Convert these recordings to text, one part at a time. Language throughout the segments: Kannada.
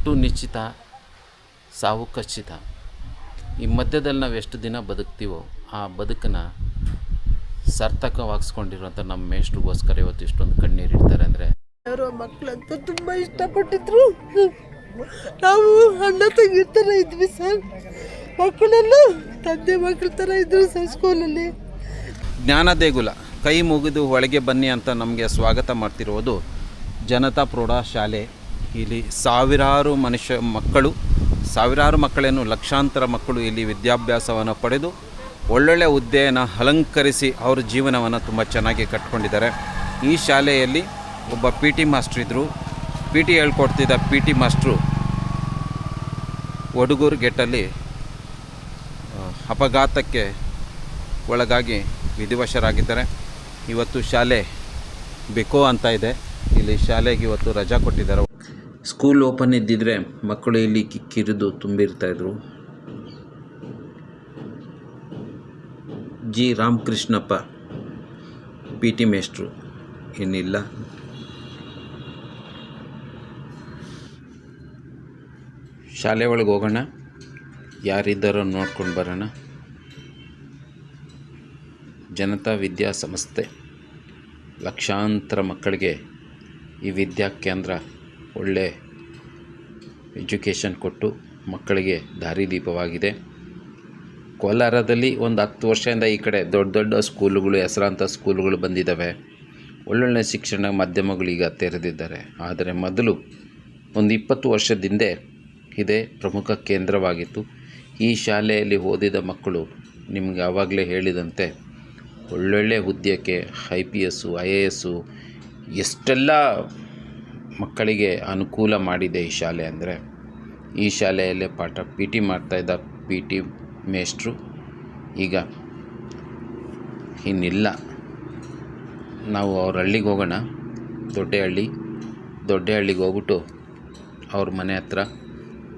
ಹುಟ್ಟು ನಿಶ್ಚಿತ ಸಾವು ಖಚಿತ. ಈ ಮಧ್ಯದಲ್ಲಿ ನಾವು ಎಷ್ಟು ದಿನ ಬದುಕ್ತೀವೋ ಆ ಬದುಕನ್ನು ಸಾರ್ಥಕವಾಗಿಸ್ಕೊಂಡಿರುವಂಥ ನಮ್ಮ ಮೇಷ್ಟ್ರಿಗೋಸ್ಕರ ಇವತ್ತು ಇಷ್ಟೊಂದು ಕಣ್ಣೀರು ಇಡ್ತಾರೆ ಅಂದರೆ. ಅವರ ಮಕ್ಕಳಂತೂ ತುಂಬ ಇಷ್ಟಪಟ್ಟಿದ್ರು. ನಾವು ಅಣ್ಣ ತಂಗಿ ಥರ ಇದ್ವಿ ಸರ್. ಮಕ್ಕಳೆಲ್ಲ ತಂದೆ ಮಕ್ಕಳ ಥರ ಇದ್ರು ಸರ್ ಸ್ಕೂಲಲ್ಲಿ. ಜ್ಞಾನ ದೇಗುಲ ಕೈ ಮುಗಿದು ಒಳಗೆ ಬನ್ನಿ ಅಂತ ನಮಗೆ ಸ್ವಾಗತ ಮಾಡ್ತಿರೋದು ಜನತಾ ಪ್ರೌಢ ಶಾಲೆ ಇಲ್ಲಿ ಸಾವಿರಾರು ಮನುಷ್ಯ ಮಕ್ಕಳು, ಸಾವಿರಾರು ಮಕ್ಕಳೇನು ಲಕ್ಷಾಂತರ ಮಕ್ಕಳು ಇಲ್ಲಿ ವಿದ್ಯಾಭ್ಯಾಸವನ್ನು ಪಡೆದು ಒಳ್ಳೊಳ್ಳೆ ಹುದ್ದೆಯನ್ನು ಅಲಂಕರಿಸಿ ಅವರ ಜೀವನವನ್ನು ತುಂಬ ಚೆನ್ನಾಗಿ ಕಟ್ಕೊಂಡಿದ್ದಾರೆ. ಈ ಶಾಲೆಯಲ್ಲಿ ಒಬ್ಬ ಪಿ ಟಿ ಮಾಸ್ಟ್ರ್ ಇದ್ದರು ಪಿ ಟಿ ಹೇಳ್ಕೊಡ್ತಿದ್ದ ಪಿ ಟಿ ಮಾಸ್ಟ್ರು ಒಡುಗೂರು ಗೇಟಲ್ಲಿ ಅಪಘಾತಕ್ಕೆ ಒಳಗಾಗಿ ವಿಧಿವಶರಾಗಿದ್ದಾರೆ. ಇವತ್ತು ಶಾಲೆ ಬೆಕೋ ಅಂತ ಇದೆ. ಇಲ್ಲಿ ಶಾಲೆಗೆ ಇವತ್ತು ರಜಾ ಕೊಟ್ಟಿದ್ದಾರೆ. ಸ್ಕೂಲ್ ಓಪನ್ ಇದ್ದಿದ್ರೆ ಮಕ್ಕಳು ಇಲ್ಲಿ ಕಿಕ್ಕಿರಿದು ತುಂಬಿರ್ತಾ ತುಂಬಿರ್ತಾಯಿದ್ರು ಜಿ. ರಾಮಕೃಷ್ಣಪ್ಪ ಪಿ ಟಿ ಮೇಷ್ಟ್ರು. ಏನಿಲ್ಲ. ಶಾಲೆ ಒಳಗೆ ಹೋಗೋಣ. ಯಾರಿದ್ದಾರೋ ನೋಡ್ಕೊಂಡು ಬರೋಣ. ಜನತಾ ವಿದ್ಯಾ ಸಂಸ್ಥೆ ಲಕ್ಷಾಂತರ ಮಕ್ಕಳಿಗೆ ಈ ವಿದ್ಯಾ ಕೇಂದ್ರ ಒಳ್ಳೆ ಎಜುಕೇಷನ್ ಕೊಟ್ಟು ಮಕ್ಕಳಿಗೆ ದಾರಿದೀಪವಾಗಿದೆ ಕೋಲಾರದಲ್ಲಿ ಒಂದು ಹತ್ತು ವರ್ಷದಿಂದ ಈ ಕಡೆ ದೊಡ್ಡ ದೊಡ್ಡ ಸ್ಕೂಲುಗಳು, ಹೆಸರಾಂತ ಸ್ಕೂಲುಗಳು ಬಂದಿದ್ದಾವೆ. ಒಳ್ಳೊಳ್ಳೆ ಶಿಕ್ಷಣ ಮಾಧ್ಯಮಗಳು ಈಗ ತೆರೆದಿದ್ದಾರೆ. ಆದರೆ ಮೊದಲು ಒಂದು ಇಪ್ಪತ್ತು ವರ್ಷದಿಂದೆ ಇದೇ ಪ್ರಮುಖ ಕೇಂದ್ರವಾಗಿತ್ತು. ಈ ಶಾಲೆಯಲ್ಲಿ ಓದಿದ ಮಕ್ಕಳು ನಿಮಗೆ ಆವಾಗಲೇ ಹೇಳಿದಂತೆ ಒಳ್ಳೊಳ್ಳೆ ಹುದ್ದೆಗೆ I P S, I A S, ಎಷ್ಟೆಲ್ಲ ಮಕ್ಕಳಿಗೆ ಅನುಕೂಲ ಮಾಡಿದೆ ಈ ಶಾಲೆ ಅಂದರೆ. ಈ ಶಾಲೆಯಲ್ಲೇ ಪಾಠ ಪಿ ಟಿ ಮಾಡ್ತಾಯಿದ್ದ ಪಿ ಟಿ ಮೇಷ್ಟ್ರು. ಈಗ ಇನ್ನಿಲ್ಲ. ನಾವು ಅವ್ರ ಹಳ್ಳಿಗೆ ಹೋಗೋಣ. ದೊಡ್ಡಹಳ್ಳಿ. ದೊಡ್ಡಹಳ್ಳಿಗೆ ಹೋಗ್ಬಿಟ್ಟು ಅವ್ರ ಮನೆ ಹತ್ರ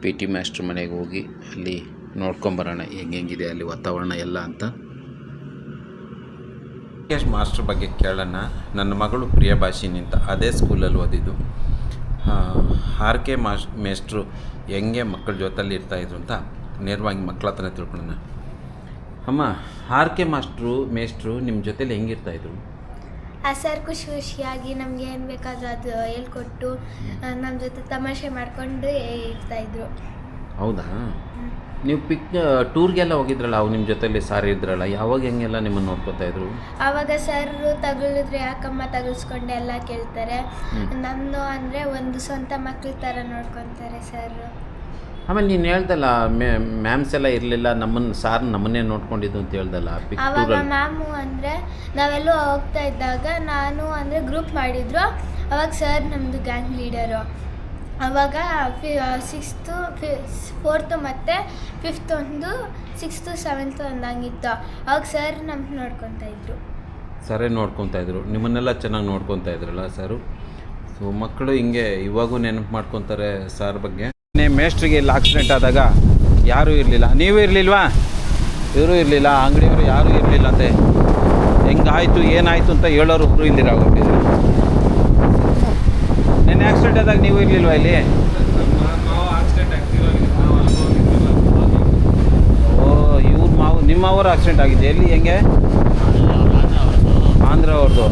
ಪಿ ಟಿ ಮಾಸ್ಟ್ರ್ ಮನೆಗೆ ಹೋಗಿ ಅಲ್ಲಿ ನೋಡ್ಕೊಂಬರೋಣ. ಹೆಂಗೆ ಹೆಂಗಿದೆ ಅಲ್ಲಿ ವಾತಾವರಣ ಎಲ್ಲ ಅಂತ. ಮಾಸ್ಟರ್ ಬಗ್ಗೆ ಕೇಳೋಣ. ನನ್ನ ಮಗಳು ಪ್ರಿಯ ಭಾಷೆ ನಿಂತ ಅದೇ ಸ್ಕೂಲಲ್ಲಿ ಓದಿದ್ದು. ಆರ್ ಕೆ ಮಾಸ್ ಮೇಸ್ಟ್ರು ಹೆಂಗೆ ಮಕ್ಕಳ ಜೊತೆಲಿ ಇರ್ತಾಯಿದ್ರು ಅಂತ ನೇರವಾಗಿ ಮಕ್ಕಳ ಹತ್ರ ತಿಳ್ಕೊಳ್ಳೋಣ. ಅಮ್ಮ ಆರ್ ಕೆ ಮಾಸ್ಟ್ರು ಮೇಸ್ಟ್ರು ನಿಮ್ಮ ಜೊತೇಲಿ ಹೆಂಗಿರ್ತಾಯಿದ್ರು ಆ ಸರ್ ಖುಷಿ ಖುಷಿಯಾಗಿ ನಮ್ಗೆ ಏನು ಬೇಕಾದ್ರೂ ಅದು ಹೇಳ್ಕೊಟ್ಟು ನಮ್ಮ ಜೊತೆ ತಮಾಷೆ ಮಾಡ್ಕೊಂಡು ಇರ್ತಾಯಿದ್ರು ಹೌದಾ? ನೀವು ಪಿಕ್ ಟೂರ್ಗೆಲ್ಲ ಹೋಗಿದ್ರಲ್ಲ ಅವ್ರು ನಿಮ್ಮ ಜೊತೆಲಿ ಸಾರಿ ಇದ್ರಲ್ಲ ಯಾವಾಗ ಹೆಂಗೆಲ್ಲ ನಿಮ್ಮನ್ನು ನೋಡ್ಕೊತಾ ಇದ್ರು? ಆವಾಗ ಸರ್ ತಗೊಳಿದ್ರೆ ಯಾಕಮ್ಮ ತಗುಲ್ಸ್ಕೊಂಡೆ ಎಲ್ಲ ಕೇಳ್ತಾರೆ. ನಮ್ಮದು ಅಂದರೆ ಒಂದು ಸ್ವಂತ ಮಕ್ಳ ಥರ ನೋಡ್ಕೊತಾರೆ ಸರ್ ಆಮೇಲೆ ನೀನು ಹೇಳ್ದಲ್ಲ ಮ್ಯಾಮ್ಸ್ ಎಲ್ಲ ಇರಲಿಲ್ಲ ನಮ್ಮನ್ನ ಸಾರ್ ನಮ್ಮನ್ನೇ ನೋಡ್ಕೊಂಡಿದ್ದು ಅಂತ ಹೇಳ್ದಲ್ಲ ಅವಾಗ ಆವಾಗ ಟೂರಲ್ಲಿ ಮ್ಯಾಮು ಅಂದರೆ ನಾವೆಲ್ಲೋ ಹೋಗ್ತಾ ಇದ್ದಾಗ ನಾನು ಅಂದರೆ ಗ್ರೂಪ್ ಮಾಡಿದ್ರು. ಅವಾಗ ಸರ್ ನಮ್ಮದು ಗ್ಯಾಂಗ್ ಲೀಡರು ಅವಾಗ ಫಿ ಸಿಕ್ಸ್ತು ಫಿ ಫೋರ್ತು ಮತ್ತು ಫಿಫ್ತ್ ಒಂದು ಸಿಕ್ಸ್ತು ಸೆವೆಂತು ಅಂದಂಗಿತ್ತು. ಅವಾಗ ಸರ್ ನಮ್ಗೆ ನೋಡ್ಕೊತಾ ಇದ್ರು. ಸರೇ ನೋಡ್ಕೊತಾ ಇದ್ರು. ನಿಮ್ಮನ್ನೆಲ್ಲ ಚೆನ್ನಾಗಿ ನೋಡ್ಕೊತಾ ಇದ್ರಲ್ಲ ಸರು ಸೊ ಮಕ್ಕಳು ಹಿಂಗೆ ಇವಾಗೂ ನೆನಪು ಮಾಡ್ಕೊತಾರೆ ಸರ್ ಬಗ್ಗೆ. ಮೇಸ್ಟ್ರಿಗೆ ಇಲ್ಲಿ ಆಕ್ಸಿಡೆಂಟ್ ಆದಾಗ ಯಾರೂ ಇರಲಿಲ್ಲ. ನೀವು ಇರಲಿಲ್ವಾ? ಇವರು ಇರಲಿಲ್ಲ. ಅಂಗಡಿಯವರು ಯಾರೂ ಇರಲಿಲ್ಲ ಅಂತೆ. ಹೆಂಗಾಯಿತು, ಏನಾಯಿತು ಅಂತ ಹೇಳೋರು ಇಲ್ಲಿರಾಗೋಗ್ಬಿಟ್ಟಿದ್ರು ನೆನ್ನೆ ಆಕ್ಸಿಡೆಂಟ್ ಆದಾಗ ನೀವು ಇರಲಿಲ್ವಾ ಇಲ್ಲಿ? ಓ, ಇವ್ರ ಮಾವು, ನಿಮ್ಮ ಅವರು ಆಕ್ಸಿಡೆಂಟ್ ಆಗಿದೆ ಎಲ್ಲಿ, ಹೆಂಗೆ? ಆಂಧ್ರ ಅವ್ರದ್ದು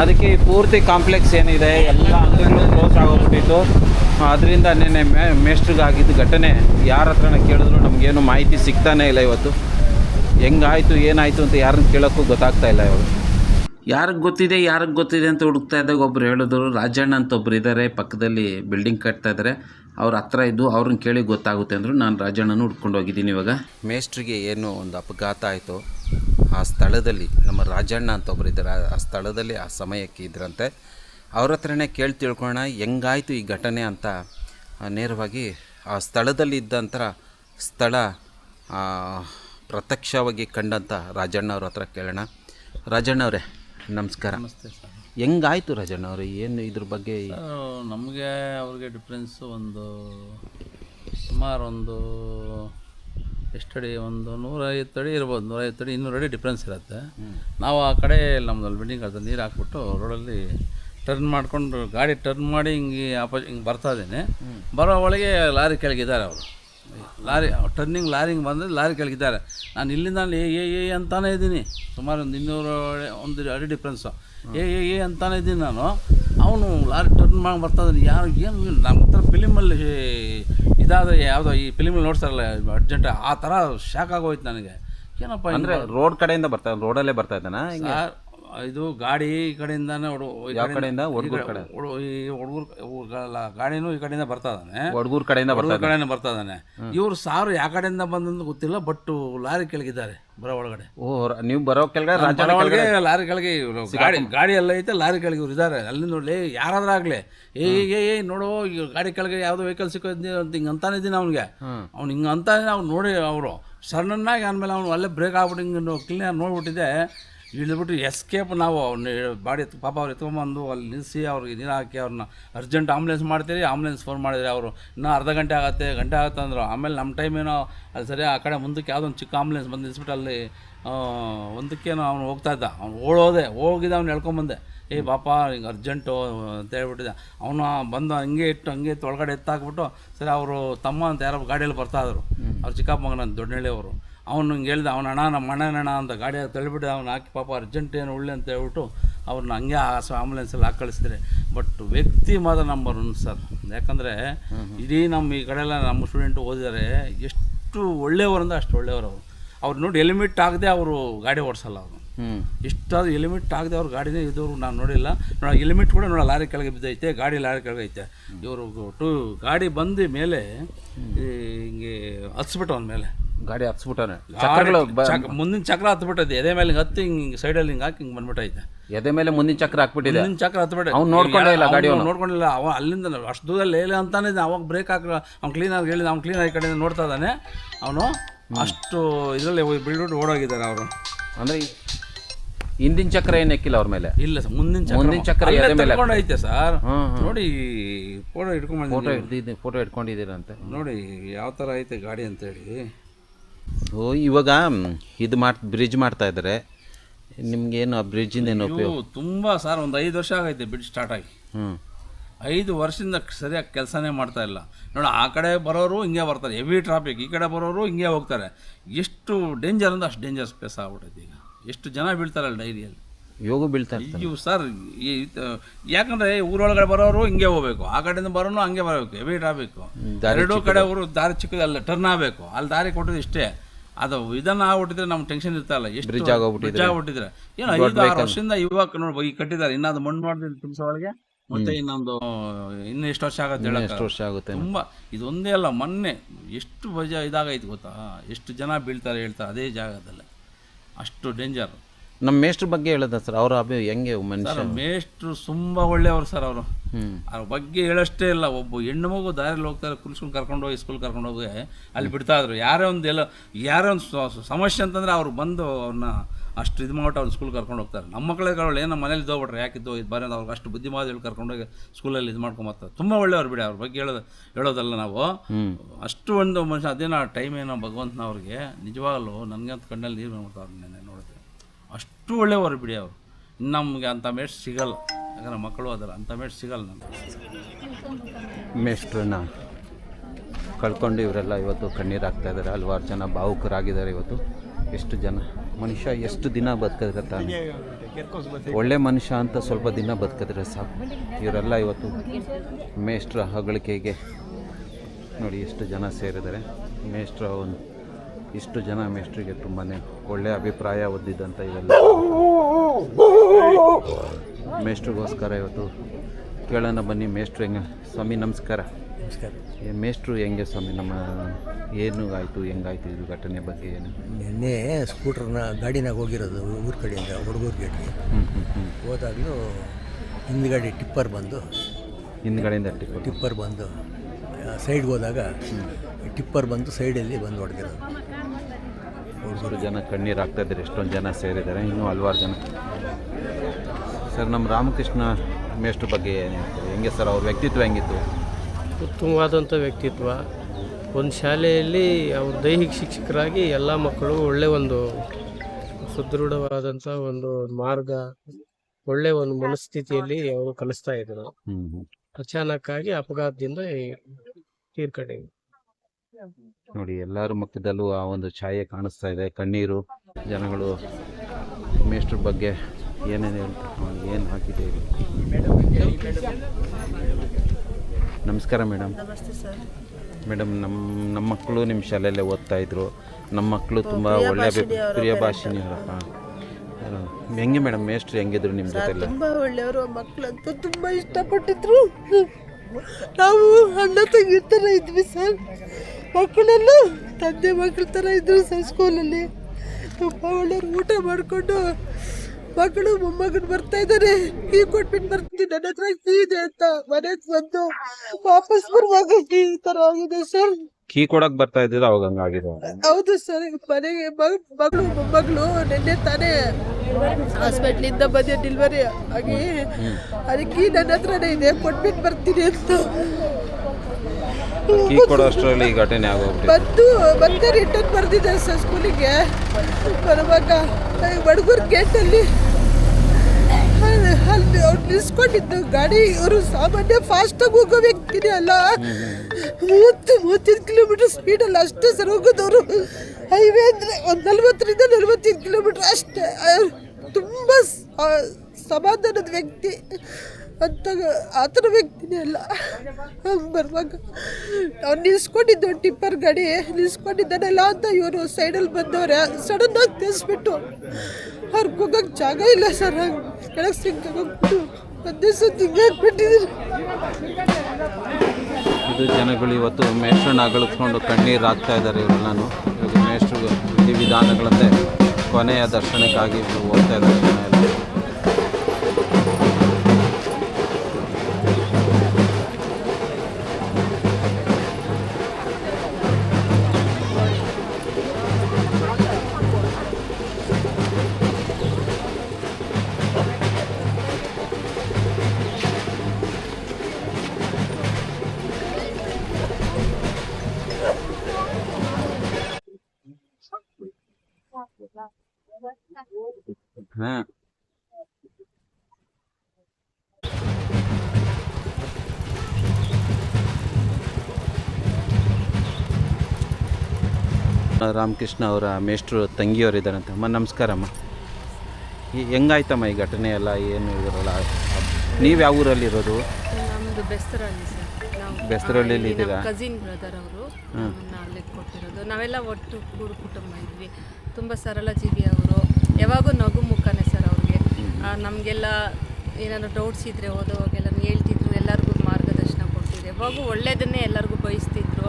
ಅದಕ್ಕೆ ಪೂರ್ತಿ ಕಾಂಪ್ಲೆಕ್ಸ್ ಏನಿದೆ, ಎಲ್ಲ ಅಂಗಡಿಗಳು ಕ್ಲೋಸ್ ಆಗೋಗ್ಬಿಟ್ಟಿತ್ತು. ಅದರಿಂದ ನೆನ್ನೆ ಮೇ ಘಟನೆ. ಯಾರ ಹತ್ರನ ಕೇಳಿದ್ರು ನಮಗೇನು ಮಾಹಿತಿ ಸಿಗ್ತಾನೇ ಇಲ್ಲ ಇವತ್ತು. ಹೆಂಗಾಯಿತು, ಏನಾಯಿತು ಅಂತ ಯಾರನ್ನ ಕೇಳೋಕ್ಕೂ ಗೊತ್ತಾಗ್ತಾ ಇಲ್ಲ ಇವರು ಯಾರಿಗೆ ಗೊತ್ತಿದೆ ಯಾರಿಗೆ ಗೊತ್ತಿದೆ ಅಂತ ಹುಡುಕ್ತಾ ಇದ್ದಾಗ ಒಬ್ರು ಹೇಳಿದ್ರು, ರಾಜಣ್ಣ ಅಂತ ಒಬ್ರು ಇದ್ದಾರೆ ಪಕ್ಕದಲ್ಲಿ ಬಿಲ್ಡಿಂಗ್ ಕಟ್ತಾ ಇದ್ದಾರೆ ಅವ್ರ ಹತ್ರ ಇದ್ದು ಅವ್ರನ್ನ ಕೇಳಿ ಗೊತ್ತಾಗುತ್ತೆ ಅಂದರು, ನಾನು ರಾಜಣ್ಣನ ಹುಡ್ಕೊಂಡು ಹೋಗಿದ್ದೀನಿ ಇವಾಗ. ಮೇಸ್ಟ್ರಿಗೆ ಏನು ಒಂದು ಅಪಘಾತ ಆಯಿತು. ಆ ಸ್ಥಳದಲ್ಲಿ ನಮ್ಮ ರಾಜಣ್ಣ ಅಂತ ಒಬ್ರು ಇದ್ದಾರೆ ಆ- ಸ್ಥಳದಲ್ಲಿ ಆ ಸಮಯಕ್ಕೆ ಇದ್ರಂತೆ. ಅವ್ರ ಹತ್ರನೇ ಕೇಳಿ ತಿಳ್ಕೊಳ್ಳೋಣ, ಹೆಂಗಾಯಿತು ಈ ಘಟನೆ ಅಂತ. ನೇರವಾಗಿ ಆ ಸ್ಥಳದಲ್ಲಿ ಇದ್ದಂಥ ಸ್ಥಳ ಪ್ರತ್ಯಕ್ಷವಾಗಿ ಕಂಡಂಥ ರಾಜಣ್ಣ ಅವ್ರ ಹತ್ರ ಕೇಳೋಣ. ರಾಜಣ್ಣ ಅವರೇ ನಮಸ್ಕಾರ. ನಮಸ್ತೆ ಸರ್. ಹೆಂಗಾಯಿತು ರಾಜಣ್ಣ ಅವರೇ? ಏನು ಇದ್ರ ಬಗ್ಗೆ? ನಮಗೆ ಅವ್ರಿಗೆ ಡಿಫ್ರೆನ್ಸು ಒಂದು ಸುಮಾರು ಒಂದು ಎಷ್ಟಡಿ ಒಂದು ನೂರೈವತ್ತು ಅಡಿ ಇರ್ಬೋದು. ನೂರೈವತ್ತು ಅಡಿ ಇನ್ನೂರು ಅಡಿ ಡಿಫ್ರೆನ್ಸ್ ಇರುತ್ತೆ. ನಾವು ಆ ಕಡೆ ನಮ್ಮದು ಬಿಲ್ಡಿಂಗ್ ಅದು ನೀರು ಹಾಕ್ಬಿಟ್ಟು ರೋಡಲ್ಲಿ ಟರ್ನ್ ಮಾಡಿಕೊಂಡು ಗಾಡಿ ಟರ್ನ್ ಮಾಡಿ ಹಿಂಗೆ ಆಪೋಸಿಟ್ ಹಿಂಗೆ ಬರ್ತಾ ಇದ್ದೀನಿ. ಬರೋ ಒಳಗೆ ಲಾರಿ ಕೆಳಗಿದ್ದಾರೆ ಅವರು. ಲಾರಿ ಟರ್ನಿಂಗ್ ಲಾರಿಂಗ್ ಬಂದರೆ ಲಾರಿ ಕೆಳಗಿದ್ದಾರೆ. ನಾನು ಇಲ್ಲಿಂದ ಅಲ್ಲಿ ಏ ಏ ಏ ಅಂತಾನೇ ಇದ್ದೀನಿ. ಸುಮಾರು ಒಂದು ಇನ್ನೂರು ಒಂದು ಅಡಿ ಡಿಫ್ರೆನ್ಸು ಏ ಏ ಏ ಅಂತಾನೆ ಇದ್ದೀನಿ ನಾನು. ಅವನು ಲಾರಿ ಟರ್ನ್ ಮಾಡಿ ಬರ್ತಾ ಇದ್ದೀನಿ ಯಾರು ಏನು ನಮ್ಮ ಹತ್ರ ಫಿಲಿಮಲ್ಲಿ ಇದಾದ ಯಾವುದೋ ಈ ಫಿಲಿಮಲ್ಲಿ ನೋಡ್ತಾರಲ್ಲ ಅರ್ಜೆಂಟ್ ಆ ಥರ ಶಾಕ್ ಆಗೋಯ್ತು ನನಗೆ. ಏನಪ್ಪ ಅಂದರೆ ರೋಡ್ ಕಡೆಯಿಂದ ಬರ್ತಾ ರೋಡಲ್ಲೇ ಬರ್ತಾ ಇದ್ದಾನೆ? ಇದು ಗಾಡಿ ಈ ಕಡೆಯಿಂದಾನೆ ಹುಡು ಈ ಯಾವ ಕಡೆಯಿಂದ- ಹುಡುಗರ ಕಡೆ- ಈ ಹುಡುಗರು ಗಾಡಿನೂ ಈ ಕಡೆಯಿಂದ ಬರ್ತಾ ಇದ್ದಾನೆ ಹುಡುಗರ ಕಡೆಯಿಂದ ಬರ್ತಾ ಹುಡುಗರ ಕಡೆಯಿಂದ ಬರ್ತಾ ಇದ್ದಾನೆ ಇವ್ರು ಸಾರು ಯಾವ ಕಡೆಯಿಂದ ಬಂದಂತ ಗೊತ್ತಿಲ್ಲ ಬಟ್ ಲಾರಿ ಕೆಳಗಿದ್ದಾರೆ ಬರೋ ಒಳಗಡೆ. ಓ ರ- ನೀವು ಬರೋ ಕೆಳಗಡೆ ರಾಜ ಒಳಗೆ ಲಾರಿ ಕೆಳಗೆ ಇವ್ರು. ಗಾಡಿ ಗಾಡಿ ಎಲ್ಲ ಐತೆ ಲಾರಿ ಕೆಳಗೆ ಇವ್ರು ಇದ್ದಾರೆ ಅಲ್ಲಿ ನೋಡ್ಲಿ ಯಾರಾದ್ರೂ ಆಗಲಿ. ಏ ಏ ಏ ನೋಡು ಈ ಗಾಡಿ ಕೆಳಗೆ ಯಾವ್ದೋ ವೆಹಿಕಲ್ ಸಿಕ್ಕಿದ್ನಿ ಅಂತ ಹಿಂಗೆ ಅಂತಾನೆ ಇದ್ದೀನಿ ಅವ್ನಿಗೆ. ಅವ್ನು ಹಿಂಗೆ ಅಂತಾನೆ ಅವ್ನು ನೋಡಿ ಅವರು. ಸಡನ್ನಾಗಿ ಆದಮೇಲೆ ಅವ್ನು ಅಲ್ಲೇ ಬ್ರೇಕ್ ಆಗ್ಬಿಟ್ಟು ಹಿಂಗೆ ಕ್ಲೀನಾಗಿ ನೋಡ್ಬಿಟ್ಟಿದೆ. ಇಳಿದ್ಬಿಟ್ಟು ಎಸ್ಕೇಪ್ ನಾವು ಅವ್ರನ್ನ ಬಾಡಿ ಎತ್ತು- ಪಾಪ ಅವ್ರು ಎತ್ಕೊಂಬಂದು ಅಲ್ಲಿ ನಿಲ್ಲಿಸಿ ಅವ್ರಿಗೆ ನೀರು ಹಾಕಿ ಅವ್ರನ್ನ ಅರ್ಜೆಂಟ್ ಆಂಬುಲೆನ್ಸ್ ಮಾಡ್ತೀರಿ ಆಂಬುಲೆನ್ಸ್ ಫೋನ್ ಮಾಡಿದರೆ ಅವರು ಇನ್ನೂ ಅರ್ಧ ಗಂಟೆ ಆಗುತ್ತೆ ಗಂಟೆ ಆಗುತ್ತೆ ಅಂದರು. ಆಮೇಲೆ ನಮ್ಮ ಟೈಮ್ ಏನೋ ಅಲ್ಲಿ ಸರಿ ಆ ಕಡೆ ಮುಂದಕ್ಕೆ ಯಾವುದೋ ಒಂದು ಚಿಕ್ಕ ಆಂಬುಲೆನ್ಸ್ ಬಂದು ನಿಲ್ಲಿಸ್ಬಿಟ್ಟು ಅಲ್ಲಿ ಒಂದಕ್ಕೇನೋ ಅವ್ನು ಹೋಗ್ತಾ ಇದ್ದ. ಅವ್ನು ಓಡೋದೆ ಹೋಗಿದ್ದ ಅವ್ನು ಎಳ್ಕೊಂಬಂದೆ. ಏ ಪಾಪ ಹಿಂಗೆ ಅರ್ಜೆಂಟು ಅಂತ ಹೇಳ್ಬಿಟ್ಟಿದೆ ಅವನು ಬಂದು ಹಂಗೆ ಇಟ್ಟು ಹಂಗೆ ಇತ್ತು ಒಳಗಡೆ ಎತ್ತಾಕ್ಬಿಟ್ಟು ಸರಿ ಅವರು ತಮ್ಮ ಅಂತ ಯಾರೋ ಗಾಡಿಯಲ್ಲಿ ಬರ್ತಾ ಇದ್ರು. ಅವ್ರು ಚಿಕ್ಕಪ್ಪ ಮಗನ ದೊಡ್ಡನಳ್ಳಿಯವರು. ಅವನು ಹಿಂಗೆ ಹೇಳ್ದೆ ಅವನ ಅಣ್ಣ ನಮ್ಮ ಅಣ್ಣನ ಅಣ್ಣ ಅಂತ ಗಾಡಿಯಾಗ ತಳ್ಳಿಬಿಟ್ಟು ಅವ್ನು ಹಾಕಿ ಪಾಪ ಅರ್ಜೆಂಟ್ ಏನು ಒಳ್ಳೆ ಅಂತ ಹೇಳ್ಬಿಟ್ಟು ಅವ್ರನ್ನ ಹಂಗೆ ಆ ಆಂಬುಲೆನ್ಸಲ್ಲಿ ಹಾಕಿ ಕಳಿಸಿದ್ರೆ ಬಟ್ ವ್ಯಕ್ತಿ ಮಾತ್ರ ನಂಬರ್ ಒನ್ ಸರ್ ಯಾಕಂದರೆ ಇಡೀ ನಮ್ಮ ಈ ಕಡೆ ಎಲ್ಲ ನಮ್ಮ ಸ್ಟೂಡೆಂಟು ಓದಿದ್ದಾರೆ ಎಷ್ಟು ಒಳ್ಳೆಯವರು ಅಷ್ಟು ಒಳ್ಳೆಯವರು. ಅವರು ಅವ್ರು ನೋಡಿ ಎಲಿಮಿಟ್ ಆಗದೆ ಅವರು ಗಾಡಿ ಓಡಿಸಲ್ಲ ಅವರು. ಹ್ಮ್. ಹೆಲ್ಮೆಟ್ ಎಲಿಮಿಟ್ ಆಗದೆ ಅವ್ರ ಗಾಡಿನೇ ಇದ್ದವ್ರು ನಾನು ನೋಡಿಲ್ಲ. ನೋಡ ಎಲಿಮಿಟ್ ಕೂಡ ನೋಡ ಲಾರಿ ಕೆಳಗೆ ಬಿದ್ದೈತೆ ಗಾಡಿ ಲಾರಿ ಕೆಳಗೆ ಐತೆ. ಇವರು ಟೂ ಗಾಡಿ ಬಂದು ಮೇಲೆ ಹಿಂಗೆ ಹತ್ಸ್ಬಿಟ್ಟು ಅವನ ಮೇಲೆ. ಗಾಡಿ ಹತ್ಸ್ಬಿಟ್ಟಾನೆ. ಚಕ್ರಗಳು ಬ- ಚಕ್- ಮುಂದಿನ ಚಕ್ರ ಹತ್ಬಿಟ್ಟೈತೆ. ಎದೆ ಮೇಲೆ ಹತ್ತು ಹತ್ತಿ ಹಿಂಗೆ ಸೈಡಲ್ಲಿ ಹಿಂಗೆ ಹಾಕಿ ಹಿಂಗೆ ಬಂದ್ಬಿಟ್ಟೈತೆ. ಎದೆ ಮೇಲೆ ಮುಂದಿನ ಚಕ್ರ ಹಾಕ್ಬಿಟ್ಟಿದೆ. ಮುಂದಿನ ಚಕ್ರ ಹತ್ಬಿಟ್ಟೆ. ಅವ್ನು ನೋಡ್ಕೊಂಡೇ ಇಲ್ಲ ಗಾಡಿ ಅವ್ನು. ನೋಡ್ಕೊಂಡಿಲ್ಲ. ಅವ ಅಲ್ಲಿಂದ ಅಷ್ಟು ದೂರದಲ್ಲಿ ಇಲ್ಲ ಅಂತಾನೆ ಇದ್ದ. ಅವಾಗ ಬ್ರೇಕ್ ಹಾಕ ಅವ್ನು ಆಗಿ ಹೇಳಿದ. ಅವ್ನು ಕ್ಲೀನ್ ಈ ಕಡೆಯಿಂದ ನೋಡ್ತಾ ಇದ್ದಾನೆ. ಅವನು ಅಷ್ಟು ಇದರಲ್ಲಿ ಬಿಳ್ಬಿಟ್ಟು ಓಡೋಗಿದ್ದಾರೆ ಅವರು. ಅಂದ್ರೆ ಈ ಹಿಂದಿನ ಚಕ್ರ ಏನು ಎಕ್ಕಿಲ್ಲ ಅವ್ರ ಮೇಲೆ? ಇಲ್ಲ ಸರ್ ಮುಂದಿನ ಚಕ್ರ ಮುಂದಿನ ಚಕ್ರ ಅಲ್ಲೇ ಎದೆ ಮೇಲೆ ಸರ್. ಹ್ಮ್. ನೋಡಿ ಫೋಟೋ ಫೋಟೋ ಫೋಟೋ ಇಟ್ಕೊಂಡಿದ್ದೀರಂತೆ ನೋಡಿ ಯಾವ ಥರ ಐತೆ ಗಾಡಿ ಅಂತೇಳಿ. ಸೊ ಇವಾಗ ಇದು ಮಾಡ್ ಬ್ರಿಡ್ಜ್ ಮಾಡ್ತಾ ಇದ್ದಾರೆ. ನಿಮ್ಗೇನು ಆ ಬ್ರಿಡ್ಜಿಂದ ಏನು ಉಪಯೋಗ? ತುಂಬ ಸರ್ ಒಂದು ಐದು ವರ್ಷ ಆಗೈತೆ ಬಿಡ್ ಸ್ಟಾರ್ಟ್ ಆಗಿ. ಹ್ಞೂ ಐದು ವರ್ಷದಿಂದ ಸರಿಯಾಗಿ ಕೆಲಸನೇ ಮಾಡ್ತಾ ಇಲ್ಲ. ನೋಡಿ ಆ ಕಡೆ ಬರೋರು ಹಿಂಗೆ ಬರ್ತಾರೆ. ಹೆವಿ ಟ್ರಾಫಿಕ್ ಈ ಕಡೆ ಬರೋರು ಹಿಂಗೆ ಹೋಗ್ತಾರೆ. ಎಷ್ಟು ಡೇಂಜರ್ ಅಂದ್ರೆ ಅಷ್ಟು ಡೇಂಜರ್ ಸ್ಪೇಸ್ ಆಗ್ಬಿಟ್ಟೈತೆ ಈಗ. ಎಷ್ಟು ಜನ ಬೀಳ್ತಾರಲ್ಲ ಡೈರಿಯಲ್ಲಿ ಯೋಗ ಬೀಳ್ತಾ ಇವು ಸರ್ ಈ ಯಾಕಂದ್ರೆ ಊರೊಳಗಡೆ ಬರೋರು ಹಿಂಗೆ ಹೋಗ್ಬೇಕು ಆ ಕಡೆಯಿಂದ ಬರೋನು ಹಂಗೆ ಬರಬೇಕು ಹೆವಿ ಟ್ರಾಫಿಕ್ ಎರಡೂ ಕಡೆ ಅವರು ದಾರಿ ಚಿಕ್ಕದಲ್ಲ ಟರ್ನ್ ಆಗಬೇಕು. ಅಲ್ಲಿ ದಾರಿ ಕೊಟ್ಟದ್ದು ಇಷ್ಟೇ. ಅದು ಇದನ್ನ ಆಗ್ಬಿಟ್ಟಿದ್ರೆ ನಮ್ಗೆ ಟೆನ್ಷನ್ ಇರ್ತಲ್ಲ ಎಷ್ಟು ಬ್ರಿಡ್ಜ್ ಆಗ್ಬಿಟ್ಟಿದ್ರೆ. ಏನು ಐದು ಆರು ವರ್ಷದಿಂದ ಇವಾಗ ನೋಡಿ ಈಗ ಕಟ್ಟಿದ್ದಾರೆ. ಇನ್ನೊಂದು ಮಣ್ಣು ಮಾಡಿದ್ರೆ ತುಂಬಿಸೋ ಒಳಗೆ ಮತ್ತೆ ಇನ್ನೊಂದು ಇನ್ನು ಎಷ್ಟು ವರ್ಷ ಆಗುತ್ತೆ ಎಷ್ಟು ವರ್ಷ ಆಗುತ್ತೆ ತುಂಬ ಇದೊಂದೇ ಅಲ್ಲ ಮೊನ್ನೆ ಎಷ್ಟು ಬಜ ಇದಾಗೈತೆ ಗೊತ್ತಾ? ಎಷ್ಟು ಜನ ಬೀಳ್ತಾರೆ ಹೇಳ್ತಾರೆ ಅದೇ ಜಾಗದಲ್ಲಿ. ಅಷ್ಟು ಡೇಂಜರ್ ನಮ್ಮ ಮೇಷ್ಟ್ರ ಬಗ್ಗೆ ಹೇಳದ ಸರ್? ಅವ್ರ ಅಭಿ ಹೆಂಗೆ ಮನುಷ್ಯ ಸರ್ ಮೇಷ್ಟ್ರು ತುಂಬ ಒಳ್ಳೆಯವರು ಸರ್ ಅವರು. ಅವ್ರ ಬಗ್ಗೆ ಹೇಳಷ್ಟೇ ಇಲ್ಲ. ಒಬ್ಬ ಹೆಣ್ಣು ಮಗು ದಾರಿಯಲ್ಲಿ ಹೋಗ್ತಾರೆ ಕುಲ್ಸ್ಕೊಂಡು ಕರ್ಕೊಂಡು ಹೋಗಿ ಸ್ಕೂಲ್ ಕರ್ಕೊಂಡು ಹೋಗಿ ಅಲ್ಲಿ ಬಿಡ್ತಾ ಇದ್ರು. ಯಾರೇ ಒಂದು ಎಲ್ಲ ಯಾರೇ ಒಂದು ಸಮಸ್ಯೆ ಅಂತಂದ್ರೆ ಅವ್ರು ಬಂದು ಅವ್ರನ್ನ ಅಷ್ಟು ಇದು ಮಾಡ್ಬಿಟ್ಟು ಅವ್ರು ಸ್ಕೂಲ್ ಕರ್ಕೊಂಡು ಹೋಗ್ತಾರೆ. ನಮ್ಮ ಮಕ್ಕಳಿಗೆ ಏನೋ ಮನೇಲಿ ಇದ್ದೋಗ್ಬಿಟ್ರೆ ಯಾಕಿದ್ದು ಇದು ಬರೋದು? ಅವ್ರಿಗೆ ಅಷ್ಟು ಬುದ್ಧಿಮಾದ ಹೇಳಿ ಕರ್ಕೊಂಡೋಗಿ ಸ್ಕೂಲಲ್ಲಿ ಇದು ಮಾಡ್ಕೊಂಬರ್ತಾರೆ ತುಂಬ ಒಳ್ಳೆಯವ್ರು ಬಿಡಿ ಅವ್ರ ಬಗ್ಗೆ ಹೇಳೋದು ಹೇಳೋದಲ್ಲ ನಾವು. ಅಷ್ಟು ಒಂದು ಮನುಷ್ಯ ಅದೇನೋ ಟೈಮ್ ಏನೋ ಭಗವಂತನ ಅವ್ರಿಗೆ ನಿಜವಾಗಲೂ ನನಗಂತ ಕಣ್ಣಲ್ಲಿ ನೀರು ಬಂದ್ಬಿಡ್ತಾವ್ರು ನೆನೆ ಅಷ್ಟು ಒಳ್ಳೆಯವರು ಬಿಡಿ ಅವರು. ನಮಗೆ ಅಂಥ ಮೇಸ್ಟ್ ಸಿಗಲ್ಲ. ಯಾಕಂದ್ರೆ ಮಕ್ಕಳು ಅದಲ್ಲ ಅಂಥ ಮೇಸ್ಟ್ ಸಿಗಲ್ಲ ನಮಗೆ. ಮೇಷ್ಟ್ರನ್ನ ಕಳ್ಕೊಂಡು ಇವರೆಲ್ಲ ಇವತ್ತು ಕಣ್ಣೀರು ಹಾಕ್ತಾ ಇದ್ದಾರೆ ಹಲವಾರು ಜನ ಭಾವುಕರಾಗಿದ್ದಾರೆ ಇವತ್ತು. ಎಷ್ಟು ಜನ? ಮನುಷ್ಯ ಎಷ್ಟು ದಿನ ಬದುಕಿದ್ರೆ ಒಳ್ಳೆ ಮನುಷ್ಯ ಅಂತ ಸ್ವಲ್ಪ ದಿನ ಬದುಕಿದ್ರೆ ಸಾಕು. ಇವರೆಲ್ಲ ಇವತ್ತು ಮೇಷ್ಟ್ರ ಹೊಗಳಿಕೆಗೆ ನೋಡಿ ಎಷ್ಟು ಜನ ಸೇರಿದ್ದಾರೆ. ಮೇಷ್ಟ್ರ ಒಂದು ಇಷ್ಟು ಜನ ಮೇಷ್ಟ್ರಿಗೆ ತುಂಬಾ ಒಳ್ಳೆಯ ಅಭಿಪ್ರಾಯ ಒದ್ದಿದ್ದಂತ ಇವೆಲ್ಲ. ಮೇಷ್ಟ್ರಿಗೋಸ್ಕರ ಇವತ್ತು ಕೇಳೋಣ ಬನ್ನಿ. ಮೇಷ್ಟ್ರು ಹೆಂಗೆ? ಸ್ವಾಮಿ ನಮಸ್ಕಾರ. ನಮಸ್ಕಾರ. ಮೇಷ್ಟ್ರು ಹೆಂಗೆ ಸ್ವಾಮಿ? ನಮ್ಮ ಏನು ಆಯಿತು ಹೆಂಗಾಯ್ತು ಇದು ಘಟನೆ ಬಗ್ಗೆ ಏನು? ನಿನ್ನೆ ಸ್ಕೂಟ್ರನ್ನ ಗಾಡಿನಾಗ ಹೋಗಿರೋದು ಊರ ಕಡೆಯಿಂದ ಹುಡುಗರ ಗೇಟ್ಗೆ ಹ್ಞೂ ಹ್ಞೂ ಹ್ಞೂ ಹೋದಾಗಲೂ ಹಿಂದ್ಗಡೆ ಟಿಪ್ಪರ್ ಬಂದು ಹಿಂದ್ಗಡೆಯಿಂದ ಟಿಪ್ಪರ್ ಟಿಪ್ಪರ್ ಬಂದು ಸೈಡ್ಗೆ ಹೋದಾಗ ಟಿಪ್ಪರ್ ಬಂದು ಸೈಡಲ್ಲಿ ಬಂದು ಹೊಡೆದಿರೋದು. ಎಷ್ಟು ಜನ ಕಣ್ಣೀರು ಆಗ್ತಾ ಇದ್ದಾರೆ ಎಷ್ಟೊಂದು ಜನ ಸೇರಿದ್ದಾರೆ ಇನ್ನೂ ಹಲವಾರು ಜನ. ಸರ್ ನಮ್ಮ ರಾಮಕೃಷ್ಣ ಮೇಷ್ಟ್ರ ಬಗ್ಗೆ ಏನು ಹೇಳ್ತಾರೆ? ಹೆಂಗೆ ಸರ್ ಅವ್ರ ವ್ಯಕ್ತಿತ್ವ ಹೆಂಗಿತ್ತು? ಉತ್ತಮವಾದಂಥ ವ್ಯಕ್ತಿತ್ವ. ಒಂದು ಶಾಲೆಯಲ್ಲಿ ಅವರು ದೈಹಿಕ ಶಿಕ್ಷಕರಾಗಿ ಎಲ್ಲ ಮಕ್ಕಳು ಒಳ್ಳೆಯ ಒಂದು ಸುದೃಢವಾದಂಥ ಒಂದು ಮಾರ್ಗ ಒಳ್ಳೆ ಒಂದು ಮನಸ್ಥಿತಿಯಲ್ಲಿ ಅವರು ಕಲಿಸ್ತಾ ಇದ್ರು. ಅಚಾನಕ್ಕಾಗಿ ಅಪಘಾತದಿಂದ ತೀರ್ಕೊಂಡಿದ್ರು ನೋಡಿ ಎಲ್ಲರ ಮುಖದಲ್ಲೂ ಆ ಒಂದು ಛಾಯೆ ಕಾಣಿಸ್ತಾ ಇದೆ. ಕಣ್ಣೀರು ಜನಗಳು ಮೇಷ್ಟ್ರ ಬಗ್ಗೆ ಏನೇನು ಹೇಳ್ತಾರೆ ಏನು ಹಾಕಿದೆ? ನಮಸ್ಕಾರ ಮೇಡಮ್. ಮೇಡಮ್ ನಮ್ಮ ನಮ್ಮ ಮಕ್ಕಳು ನಿಮ್ಮ ಶಾಲೆಯಲ್ಲೇ ಓದ್ತಾ ಇದ್ರು. ನಮ್ಮ ಮಕ್ಕಳು ತುಂಬ ಒಳ್ಳೆ ಪ್ರಿಯಭಾಷಿಣಿಯವರಪ್ಪ ಹೆಂಗೆ ಮೇಡಮ್ ಮೇಷ್ಟ್ರು ಹೆಂಗಿದ್ರು ನಿಮ್ಮ ಜೊತೆ ತುಂಬ ಒಳ್ಳೆಯವರು ಮಕ್ಕಳಂತೂ ತುಂಬ ಇಷ್ಟಪಟ್ಟಿದ್ರು. ನಾವು ಅಣ್ಣ ತಂಗಿ ಥರ ಇದ್ವಿ ಸರ್. ಮಕ್ಕಳೆಲ್ಲ ತಂದೆ ಮಕ್ಕಳ ಥರ ಇದ್ರು ಸರ್ ಸ್ಕೂಲಲ್ಲಿ ತುಂಬ ಒಳ್ಳೆಯವ್ರು ಊಟ ಮಾಡಿಕೊಂಡು ಮಕ್ಕಳು ಮೊಮ್ಮಗನು ಬರ್ತಾ ಇದ್ದಾರೆ ಈ ಕೊಟ್ಬಿಟ್ಟು ಬರ್ತೀನಿ ನನ್ನ ಹತ್ರ ಕೀ ಇದೆ ಅಂತ. ಮನೆಗೆ ಬಂದು ವಾಪಸ್ ಬರುವಾಗ ಈ ಥರ ಆಗಿದೆ ಸರ್. ಕೀ ಕೊಡಕ್ ಬರ್ತಾ ಇದ್ದಿದ್ದು ಅವಾಗ ಹಂಗಾಗಿದೆ ಹೌದು ಸರ್ ಮನೆಗೆ ಮಗ- ಮಗಳು ಮೊಮ್ಮಗಳು ನಿನ್ನೆ ತಾನೇ ಹಾಸ್ಪಿಟ್ಲಿಂದ ಬಂದೆ ಡೆಲಿವರಿ ಆಗಿ ಅದಕ್ಕೆ ನನ್ನ ಹತ್ರನೇ ಇದೆ ಕೊಟ್ಬಿಟ್ಟು ಬರ್ತೀನಿ ಅಂತ. ಕೀ ಕೊಡೋ ಈ ಘಟನೆ ಆಗೋಗ್ಬಿಟ್ಟು ಬಂದು ಮತ್ತೆ ರಿಟರ್ನ್ ಬರ್ದಿದೆ ಸರ್ ಸ್ಕೂಲಿಗೆ. ಬರುವಾಗ ಬಡಗೂರ್ ಗೇಟಲ್ಲಿ ಅಲ್ಲಿ ಅವ್ರು ನಿಲ್ಸ್ಕೊಂಡಿದ್ದು ಗಾಡಿ. ಇವರು ಸಾಮಾನ್ಯ ಫಾಸ್ಟಾಗಿ ಹೋಗೋ ವ್ಯಕ್ತಿನೇ ಅಲ್ಲ. ಮೂವತ್ತು, ಮೂವತ್ತೈದು ಕಿಲೋಮೀಟರ್ ಸ್ಪೀಡಲ್ಲಿ ಅಷ್ಟೇ ಸರ್ ಹೋಗೋದವರು. ಹೈವೇ ಅಂದರೆ ಒಂದು ನಲ್ವತ್ತರಿಂದ ನಲ್ವತ್ತೈದು ಕಿಲೋಮೀಟ್ರ್ ಅಷ್ಟೇ. ತುಂಬ ಸಮಾಧಾನದ ವ್ಯಕ್ತಿ. ಅಂತ ಆ ಥರ ವ್ಯಕ್ತಿನೇ ಅಲ್ಲ. ಹಂಗೆ ಬರುವಾಗ ಅವ್ನು ನಿಲ್ಸ್ಕೊಂಡಿದ್ದು ಟಿಪ್ಪರ್ ಗಾಡಿ, ನಿಲ್ಸ್ಕೊಂಡಿದ್ದಾನೆಲ್ಲ ಅಂತ ಇವರು ಸೈಡಲ್ಲಿ ಬಂದವ್ರೆ ಸಡನ್ನಾಗಿ ತಿಳಿಸ್ಬಿಟ್ಟು ಅವ್ರಿಗೆ ಹೋಗಕ್ಕೆ ಜಾಗ ಇಲ್ಲ ಸರ್, ಹಂಗೆ ಕೆಳಗೆ ಸಿಕ್ಕಾಗ್ಬಿಟ್ಟು ಒಂದೇ ಸತಿ ಹಿಂಗಾಗ್ಬಿಟ್ಟಿದ್ರು ಇದು ಜನಗಳು ಇವತ್ತು ಮೇಷ್ಟ್ರನ್ನ ಅಗಳಿಸ್ಕೊಂಡು ಕಣ್ಣೀರು ಹಾಕ್ತಾ ಇದ್ದಾರೆ ಇವರೆಲ್ಲನೂ. ಇವಾಗ ಮೇಷ್ಟ್ರಿಗೆ ವಿಧಿವಿಧಾನಗಳಂತೆ ಕೊನೆಯ ದರ್ಶನಕ್ಕಾಗಿ ಹೋಗ್ತಾ ಇದ್ದಾರೆ. ರಾಮಕೃಷ್ಣ ಅವರ ಮೇಷ್ಟ್ರು ತಂಗಿಯವರಿದ್ದಾರಂತೆ. ಅಮ್ಮ ನಮಸ್ಕಾರಮ್ಮ ಈ- ಹೆಂಗಾಯ್ತಮ್ಮ ಈ ಘಟನೆ ಎಲ್ಲ? ಏನು ಇದರಲ್ಲ? ನೀವು ಯಾವ ಊರಲ್ಲಿ ಇರೋದು? ನಮ್ಮದು ಬೆಸ್ತರಹಳ್ಳಿ ಸರ್. ನಾವು ಬೆಸ್ತರಲ್ಲಿ ಇದ್ದೀರಾ? ಕಸಿನ್ ಬ್ರದರ್ ಅವರು ಅಲ್ಲಿಗೆ ಕೊಟ್ಟಿರೋದು. ನಾವೆಲ್ಲ ಒಟ್ಟು ಕೂಡು ಕುಟುಂಬ ಇದ್ವಿ. ತುಂಬ ಸರಳ ಜೀವಿ ಅವರು. ಯಾವಾಗೂ ನಗು ಮುಖನೇ ಸರ್ ಅವ್ರಿಗೆ. ನಮಗೆಲ್ಲ ಏನಾದ್ರು ಡೌಟ್ಸ್ ಇದ್ದರೆ ಓದೋವಾಗೆಲ್ಲ ಹೇಳ್ತಿದ್ರು. ಎಲ್ಲರಿಗೂ ಮಾರ್ಗದರ್ಶನ ಕೊಡ್ತಿದ್ರು. ಯಾವಾಗೂ ಒಳ್ಳೆಯದನ್ನೇ ಎಲ್ಲರಿಗೂ ಬಯಸ್ತಿದ್ರು.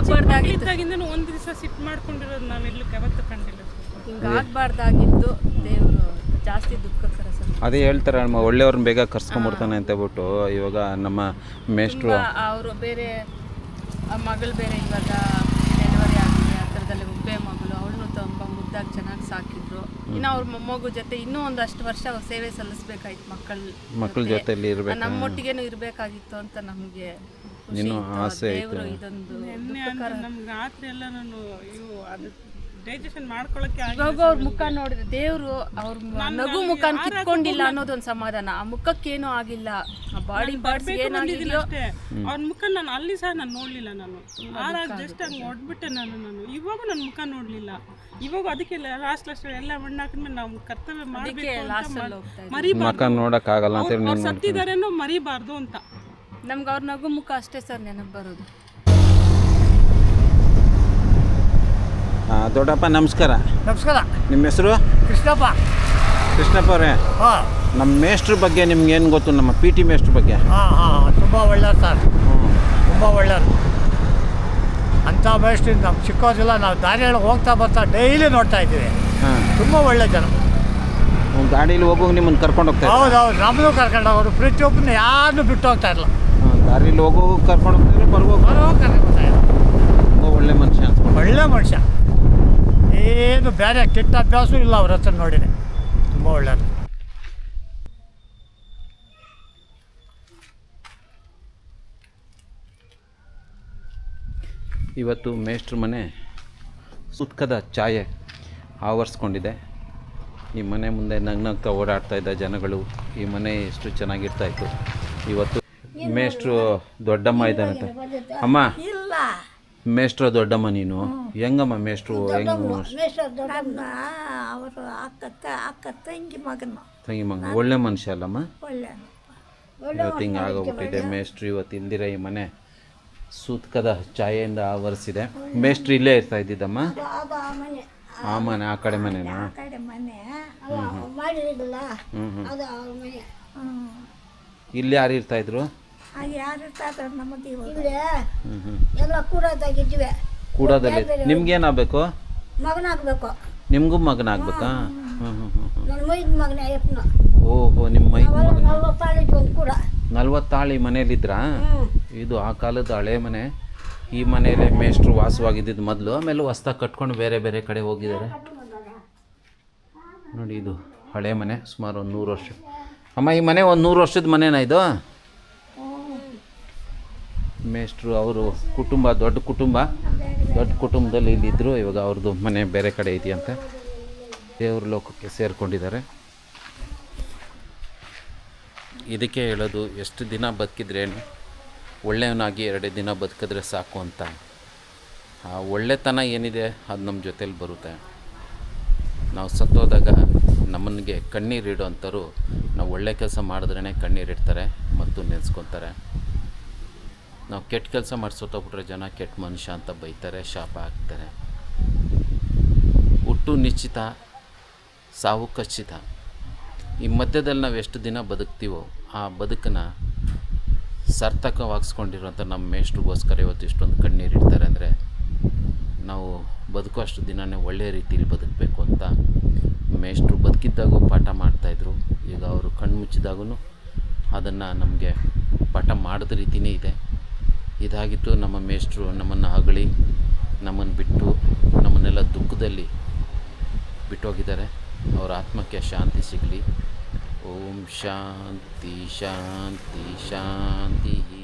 ಹಿಂಗಾಗಬಾರ್ದಾಗಿತ್ತು ಇದ್ದಾಗಿಂದನೂ ಒಂದು ದಿವಸ ಸಿಟ್ ಮಾಡ್ಕೊಂಡಿರೋದು ನಾವೆಲ್ಲೂ ಯಾವತ್ತೂ ಕಂಡಿಲ್ಲ. ಸರ್. ಹಿಂಗಾಗಬಾರ್ದಾಗಿದ್ದು ದೇವರು ಜಾಸ್ತಿ ದುಃಖಕರ ಸರ್ ಅದೇ ಹೇಳ್ತಾರೆ ನಮ್ಮ ಒಳ್ಳೆಯವ್ರನ್ನ ಬೇಗ ಕರ್ಸ್ಕೊಂಡ್ಬಿಡ್ತಾನೆ ಅಂತ ಹೇಳ್ಬಿಟ್ಟು ಇವಾಗ ನಮ್ಮ ಮೇಷ್ಟ್ರು. ಅವರು ಬೇರೆ ಆ ಮಗಳು ಬೇರೆ ಇವಾಗ ಡೆಲಿವರಿ ಆಗಿದೆ ಆ ಥರದಲ್ಲಿ ಒಬ್ಬೇ ಮಗಳು ಅವಳನ್ನು ತುಂಬ ಮುದ್ದಾಗಿ ಚೆನ್ನಾಗಿ ಸಾಕಿದ್ರು. ಇನ್ನು ಅವ್ರ ಮೊಮ್ಮಗು ಜೊತೆ ಇನ್ನೂ ಒಂದಷ್ಟು ವರ್ಷ ಅವ್ರ ಸೇವೆ ಸಲ್ಲಿಸ್ಬೇಕಾಯ್ತು ಮಕ್ಕಳ ಮಕ್ಕಳ ಜೊತೆಲಿ ನಮ್ಮೊಟ್ಟಿಗೆ ನಮ್ಮೊಟ್ಟಿಗೇನು ಇರಬೇಕಾಗಿತ್ತು ಅಂತ ನಮಗೆ ಇನ್ನೂ ಆಸೆ ಐತೆ. ಇದೊಂದು ನಿನ್ನೆ ಅಂದ್ರೆ ನಮ್ಗೆ ರಾತ್ರಿ ಎಲ್ಲ ನಾನು ಇವು ಅದು ಡೈಜೆಷನ್ ಮಾಡ್ಕೊಳಕ್ಕೆ ಆಗಿಲ್ಲ ಇವಾಗ ಅವ್ರ ಮುಖ ನೋಡಿದ್ರೆ ದೇವರು ಅವ್ರ ನಗು ಮುಖ ಕಿತ್ಕೊಂಡಿಲ್ಲ ಅನ್ನೋದೊಂದು ಸಮಾಧಾನ. ಆ ಮುಖಕ್ಕೇನೂ ಆಗಿಲ್ಲ. ಆ ಬಾಡಿ ಪಾರ್ಟ್ಸ್ ಏನಾಗಿದೆಯೋ ಅಷ್ಟೇ. ಅವ್ನ ಮುಖ ನಾನು ಅಲ್ಲಿ ಸಹ ನಾನು ನೋಡ್ಲಿಲ್ಲ ನಾನು. ಆರಾಗ ಜಸ್ಟ್ ಹಂಗೆ ಹೊಡ್ಬಿಟ್ಟೆ ನಾನು ನಾನು. ಇವಾಗ ನನ್ನ ಮುಖ ನೋಡ್ಲಿಲ್ಲ. ಇವಾಗ ಅದಕ್ಕೆ ಲಾಸ್ಟ್ ಲಾಸ್ಟ್ ಎಲ್ಲ ಮಣ್ಣು ಹಾಕಿದ್ಮೇಲೆ ನಾವು ಕರ್ತವ್ಯ ಮಾಡಬೇಕು ಮರಿಬಾರ್ದು. ಅವ್ರು ಮರಿಬಾರ್ದು ಅಂತ. ನಮ್ಗೆ ಅವ್ರ ನಗು ಮುಖ ಅಷ್ಟೇ ಸರ್ ನೆನಪು ಬರೋದು. ದೊಡ್ಡಪ್ಪ ನಮಸ್ಕಾರ. ನಮಸ್ಕಾರ. ನಿಮ್ಮ ಹೆಸರು? ಕೃಷ್ಣಪ್ಪ. ಕೃಷ್ಣಪ್ಪ ಅವರೇ. ಹಾಂ. ನಮ್ಮ ಮೇಷ್ಟ್ರ ಬಗ್ಗೆ ನಿಮ್ಗೆ ಏನು ಗೊತ್ತು? ನಮ್ಮ ಪಿ ಟಿ ಮೇಷ್ಟ್ರ ಬಗ್ಗೆ. ಹಾಂ ಹಾಂ ತುಂಬ ಒಳ್ಳೆ ಸರ್. ತುಂಬ ಒಳ್ಳೆಯದು ಅಂಥ ಮೇಷ್ಟ್ರಿಂದ ನಮ್ಮ ಚಿಕ್ಕೋದಿಲ್ಲ ನಾವು ದಾರಿಯೊಳಗೆ ಹೋಗ್ತಾ ಬರ್ತಾ ಡೈಲಿ ನೋಡ್ತಾ ಇದ್ದೀವಿ. ಹಾಂ. ತುಂಬ ಒಳ್ಳೆ ಜನ. ಗಾಡೀಲಿ ಹೋಗೋಗಿ ನಿಮ್ಮನ್ನು ಕರ್ಕೊಂಡು ಹೋಗ್ತಾರೆ ಹೌದು ಹೌದು ನಮ್ಮನ್ನು ಕರ್ಕೊಂಡು ಹೋಗೋರು ಪ್ರತಿಯೊಬ್ಬನ ಯಾರನ್ನೂ ಬಿಟ್ಟು ಹೋಗ್ತಾ ಇರಲ್ಲ. ದಾರಿಲಿ ಹೋಗೋ ಕರ್ಕೊಂಡು ಹೋಗ್ತಾರೆ ಬರ್ಗೋ ಒಳ್ಳೆ ಮನುಷ್ಯ ಅನ್ಸ್ಕೊಂಡು ಒಳ್ಳೆ ಮನುಷ್ಯ. ಏನು ಬೇರೆ ಕೆಟ್ಟ ಅಭ್ಯಾಸ ಇಲ್ಲ ಅವ್ರ ಹತ್ರ ನೋಡಿದೆ ತುಂಬ ಒಳ್ಳೆಯದು. ಇವತ್ತು ಮೇಷ್ಟ್ರ ಮನೆ ಸುತ್ಕದ ಛಾಯೆ ಆವರಿಸ್ಕೊಂಡಿದೆ. ಈ ಮನೆ ಮುಂದೆ ನಗ್ನಗ್ತಾ ಓಡಾಡ್ತಾ ಇದ್ದ ಜನಗಳು ಈ ಮನೆ ಎಷ್ಟು ಚೆನ್ನಾಗಿರ್ತಾಯಿತ್ತು ಇವತ್ತು ಮೇಷ್ಟ್ರು ದೊಡ್ಡಮ್ಮ ಇದ್ದಾನಂತೆ. ಅಮ್ಮ. ಇಲ್ಲ. ಮೇಷ್ಟ್ರು ದೊಡ್ಡಮ್ಮ ನೀನು? ಹೆಂಗಮ್ಮ ಮೇಷ್ಟ್ರು? ಹೆಂಗ ದೊಡ್ಡಮ್ಮ ಅವರು ಅಕ್ಕ ಅಕ್ಕ ತಂಗಿ ಮಗನ. ತಂಗಿ ಮಗ. ಒಳ್ಳೆ ಮನುಷ್ಯ ಅಲ್ಲಮ್ಮ? ಒಳ್ಳೆ ಇವತ್ತು ಹಿಂಗೆ ಆಗೋಗ್ಬಿಟ್ಟಿದೆ ಮೇಷ್ಟ್ರು ಇವತ್ತು ಇಲ್ದಿರ ಈ ಮನೆ ಸೂತ್ಕದ ಛಾಯೆಯಿಂದ ಆವರಿಸಿದೆ. ಮೇಷ್ಟ್ರು ಇಲ್ಲೇ ಇರ್ತಾ ಇದ್ದಿದ್ದಮ್ಮ? ಆ ಮನೆ. ಆ ಕಡೆ ಮನೆನಾ? ಹ್ಞೂ ಹ್ಞೂ ಇಲ್ಲಿ ಯಾರು ಇರ್ತಾ ಆಗ ಯಾರು ಇರ್ತಾರೆ ನಮಗೆ ಇಲ್ಲೇ ಎಲ್ಲ ಕೂಡೋದಾಗಿದ್ವಿ ಕೂಡೋದಲ್ಲಿ. ನಿಮ್ಗೇನಾಗಬೇಕು? ಮಗನಾಗಬೇಕು. ನಿಮಗೂ ಮಗನಾಗಬೇಕಾ? ಹ್ಞೂ ಹ್ಞೂ ಹ್ಞೂ ಹ್ಞೂ ನನ್ನ ಮೈದ್ ಮಗನ ಅಯ್ಯಪ್ಪನ ಓಹೋ ನಿಮ್ಮ ಮೈದ ಮಗನ? ನಲ್ವತ್ತಾಳಿದ್ವಿ ಒಂದು ಕೂಡ. ನಲ್ವತ್ತಾಳು ಮನೇಲಿದ್ರಾ? ಇದು ಆ ಕಾಲದ ಹಳೆ ಮನೆ. ಈ ಮನೆಯಲ್ಲಿ ಮೇಷ್ಟ್ರು ವಾಸವಾಗಿದ್ದಿದ್ದು ಮೊದಲು. ಆಮೇಲೆ ಹೊಸ್ದಾಗಿ ಕಟ್ಕೊಂಡು ಬೇರೆ ಬೇರೆ ಕಡೆ ಹೋಗಿದ್ದಾರೆ. ನೋಡಿ ಇದು ಹಳೆ ಮನೆ ಸುಮಾರು ಒಂದು ನೂರು ವರ್ಷ. ಅಮ್ಮ ಈ ಮನೆ ಒಂದು ನೂರು ವರ್ಷದ ಮನೆನಾ ಇದು? ಮೇಷ್ಟ್ರು, ಅವರು ಕುಟುಂಬ, ದೊಡ್ಡ ಕುಟುಂಬ, ದೊಡ್ಡ ಕುಟುಂಬದಲ್ಲಿ ಇಲ್ಲಿದ್ದರು ಇವಾಗ ಅವ್ರದ್ದು ಮನೆ ಬೇರೆ ಕಡೆ ಇದೆಯಂತೆ. ದೇವ್ರ ಲೋಕಕ್ಕೆ ಸೇರಿಕೊಂಡಿದ್ದಾರೆ. ಇದಕ್ಕೆ ಹೇಳೋದು, ಎಷ್ಟು ದಿನ ಬದುಕಿದ್ರೇನು, ಒಳ್ಳೆಯವನಾಗಿ ಎರಡು ದಿನ ಬದುಕಿದ್ರೆ ಸಾಕು ಅಂತ. ಆ ಒಳ್ಳೆತನ ಏನಿದೆ, ಅದು ನಮ್ಮ ಜೊತೇಲಿ ಬರುತ್ತೆ. ನಾವು ಸತ್ತೋದಾಗ ನಮ್ಮನಿಗೆ ಕಣ್ಣೀರಿಡೋ ಅಂಥವ್ರು ನಾವು ಒಳ್ಳೆ ಕೆಲಸ ಮಾಡಿದ್ರೇ ಕಣ್ಣೀರಿಡ್ತಾರೆ ಮತ್ತು ನೆನೆಸ್ಕೊತಾರೆ. ನಾವು ಕೆಟ್ಟ ಕೆಲಸ ಮಾಡಿಸೋತೋಗ್ಬಿಟ್ರೆ ಜನ ಕೆಟ್ಟ ಮನುಷ್ಯ ಅಂತ ಬೈತಾರೆ, ಶಾಪ ಹಾಕ್ತಾರೆ. ಹುಟ್ಟು ನಿಶ್ಚಿತ, ಸಾವು ಖಚಿತ. ಈ ಮಧ್ಯದಲ್ಲಿ ನಾವು ಎಷ್ಟು ದಿನ ಬದುಕ್ತೀವೋ ಆ ಬದುಕನ್ನು ಸಾರ್ಥಕವಾಗಿಸ್ಕೊಂಡಿರೋಂಥ ನಮ್ಮ ಮೇಷ್ಟ್ರಿಗೋಸ್ಕರ ಇವತ್ತು ಇಷ್ಟೊಂದು ಕಣ್ಣೀರಿಡ್ತಾರೆ ಅಂದರೆ ನಾವು ಬದುಕುವಷ್ಟು ದಿನವೇ ಒಳ್ಳೆಯ ರೀತಿಯಲ್ಲಿ ಬದುಕಬೇಕು ಅಂತ ಮೇಷ್ಟ್ರು ಬದುಕಿದ್ದಾಗೂ ಪಾಠ ಮಾಡ್ತಾಯಿದ್ರು. ಈಗ ಅವರು ಕಣ್ಣು ಮುಚ್ಚಿದಾಗೂ ಅದನ್ನು ನಮಗೆ ಪಾಠ ಮಾಡಿದ ರೀತಿಯೇ ಇದೆ. ಇದಾಗಿತ್ತು ನಮ್ಮ ಮೇಷ್ಟ್ರು, ನಮ್ಮನ್ನು ಅಗಳಿ, ನಮ್ಮನ್ನು ಬಿಟ್ಟು ನಮ್ಮನ್ನೆಲ್ಲ ದುಃಖದಲ್ಲಿ ಬಿಟ್ಟೋಗಿದ್ದಾರೆ. ಅವರ ಆತ್ಮಕ್ಕೆ ಶಾಂತಿ ಸಿಗಲಿ. ಓಂ ಶಾಂತಿ ಶಾಂತಿ ಶಾಂತಿ